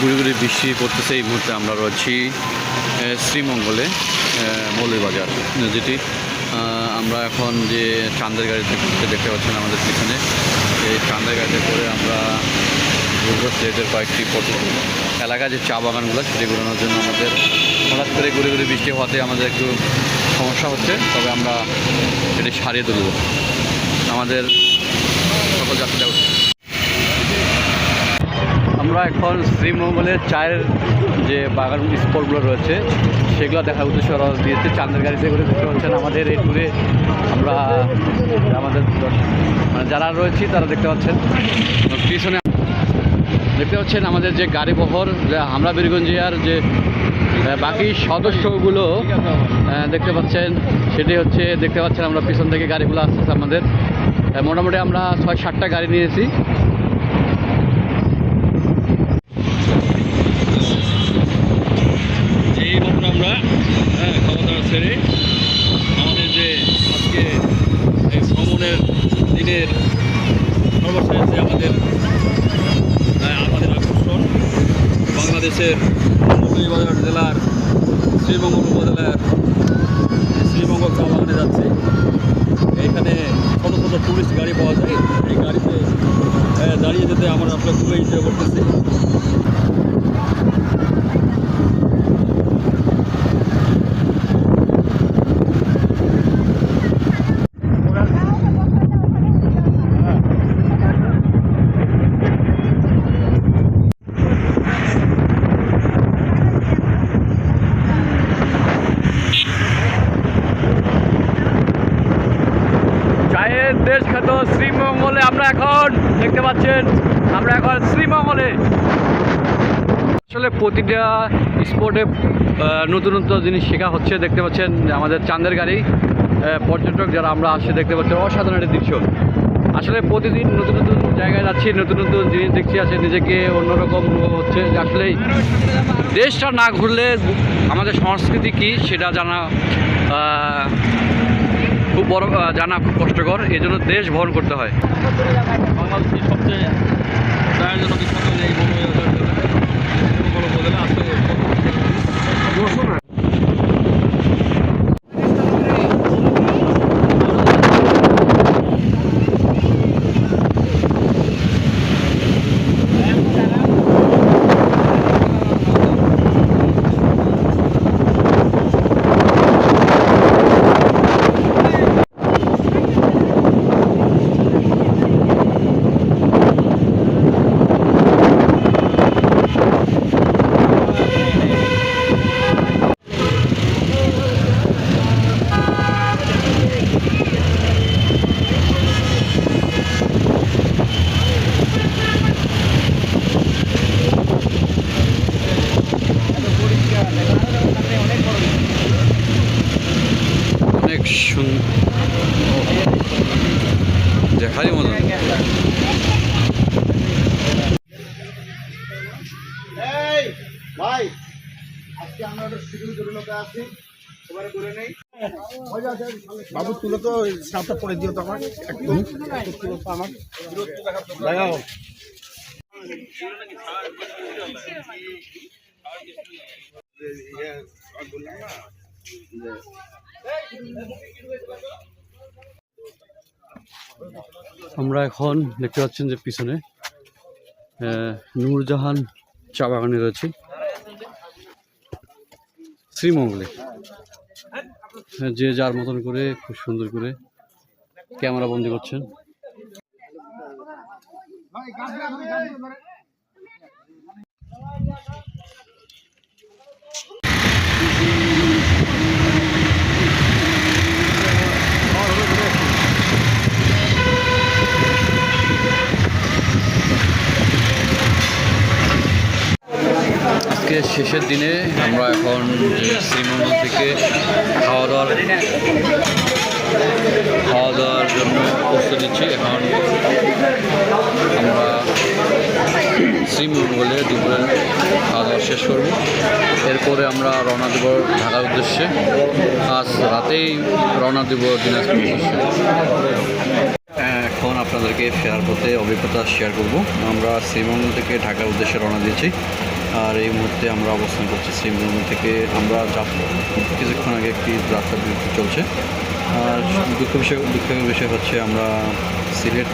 গুড়ি বৃষ্টি পড়তেছে এই মুহূর্তে আমরা রয়েছি শ্রীমঙ্গলে আহ, মৌলভীবাজার যেটি আমরা এখন যে চাঁদের গাড়িতে ঘুরতে দেখতে পাচ্ছেন আমাদের পিছনে এই চাঁদের গাড়িতে করে আমরা ঘুরবো সিলেটের কয়েকটি এলাকায় যে চা বাগানগুলো সেটি ঘোরানোর জন্য আমাদের হঠাৎ করে ঘুরে ঘুরে বৃষ্টি হওয়াতে আমাদের একটু সমস্যা হচ্ছে তবে আমরা এটি সারিয়ে তুলব। আমাদের সকল যাত্রীরা আমরা এখন শ্রীমঙ্গলের চায়ের যে বাগান স্পটগুলো রয়েছে, সেগুলো দেখার উদ্দেশ্যে রওনা দিয়েছে। চাঁদের গাড়িতে করে দেখতে পাচ্ছেন আমাদের এই ট্যুরে আমরা, আমাদের মানে যারা রয়েছি তারা দেখতে পাচ্ছেন। পিছনে দেখতে পাচ্ছেন আমাদের যে গাড়ি বহর, যে হামলা বীরগঞ্জিয়ার যে বাকি সদস্যগুলো দেখতে পাচ্ছেন, সেটি হচ্ছে, দেখতে পাচ্ছেন আমরা পিছন থেকে গাড়িগুলো আসতেছে আমাদের। মোটামুটি আমরা ছয় সাতটা গাড়ি নিয়েছি। বাংলাদেশের মৌলভীবাজার জেলার, শ্রীমঙ্গল উপজেলার শ্রীমঙ্গল চা বাগানে যাচ্ছে। এখানে কত কত টুরিস্ট গাড়ি পাওয়া যায়। এই গাড়িতে দাঁড়িয়ে যেতে আমরা আপনার খুবই এনজয় করতেছি চায়ের খ্যাত শ্রীমঙ্গলে আমরা এখন দেখতে পাচ্ছেন, আমরা এখন শ্রীমঙ্গলে। আসলে প্রতিটা স্পোর্টে নতুন নতুন জিনিস শেখা হচ্ছে, দেখতে পাচ্ছেন আমাদের চাঁদের গাড়ি পর্যটক যারা আমরা আসে, দেখতে পাচ্ছি অসাধারণ একটা দৃশ্য। আসলে প্রতিদিন নতুন নতুন জায়গায় যাচ্ছি, নতুন নতুন জিনিস দেখছি আছে নিজেকে অন্যরকম হচ্ছে। যে আসলে দেশটা না ঘুরলে আমাদের সংস্কৃতি কী, সেটা জানা খুব বড় জানা খুব কষ্টকর। এই জন্য দেশ ভ্রমণ করতে হয়। বাংলাদেশ সবচেয়ে চায়ের জন্য বিখ্যাত এই মৌলভীবাজার জেলা শ্রীমঙ্গল উপজেলা আসলে অনেক সুন্দর মতন ভাই আজকে আমরা একটা শিডিউল আছি সবাই করে নেই। বাবু তুলো তো সাপটা পরে দিও তো আমার একটু একটু তুলো তো আমার দেখাও। আমরা এখন দেখতে পাচ্ছেন যে পিছনে নূরজাহান চা বাগানে রয়েছে। শ্রীমঙ্গলে। যে যার মতন করে, খুব সুন্দর করে ক্যামেরা বন্দি করছেন। আজকে শেষের দিনে আমরা এখন শ্রীমঙ্গল থেকে খাওয়া দাওয়ার খাওয়া দাওয়ার জন্য প্রস্তুত নিচ্ছি। এখন আমরা শ্রীমঙ্গলে দুপুরে খাওয়া দাওয়া শেষ করব। এরপরে আমরা রওনা দেব ঢাকার উদ্দেশ্যে। আজ রাতেই রওনা দেব দিনাজপুর উদ্দেশ্যে। এখন আপনাদেরকে ফেরার পথে অভিজ্ঞতা শেয়ার করব। আমরা শ্রীমঙ্গল থেকে ঢাকার উদ্দেশ্যে রওনা দিয়েছি। আর এই মুহূর্তে আমরা অবস্থান করছি শ্রীমঙ্গল থেকে। আমরা যাত্রা কিছুক্ষণ আগে একটি যাত্রা বিরতি চলছে। আর দুঃখ বিষয় দুঃখের বিষয় হচ্ছে আমরা সিলেট,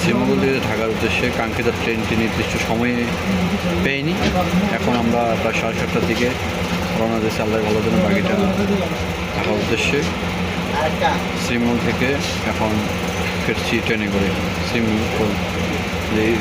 শ্রীমঙ্গল থেকে ঢাকার উদ্দেশ্যে কাঙ্ক্ষিত ট্রেনটি নির্দিষ্ট সময়ে পেইনি এখন আমরা প্রায় সাড়ে সাতটার দিকে রওনা দিয়েছি আল্লাহ ভালো জন্য বাকিটা ঢাকার উদ্দেশ্যে। শ্রীমঙ্গল থেকে এখন ফিরছি ট্রেনে করে শ্রীমঙ্গল এই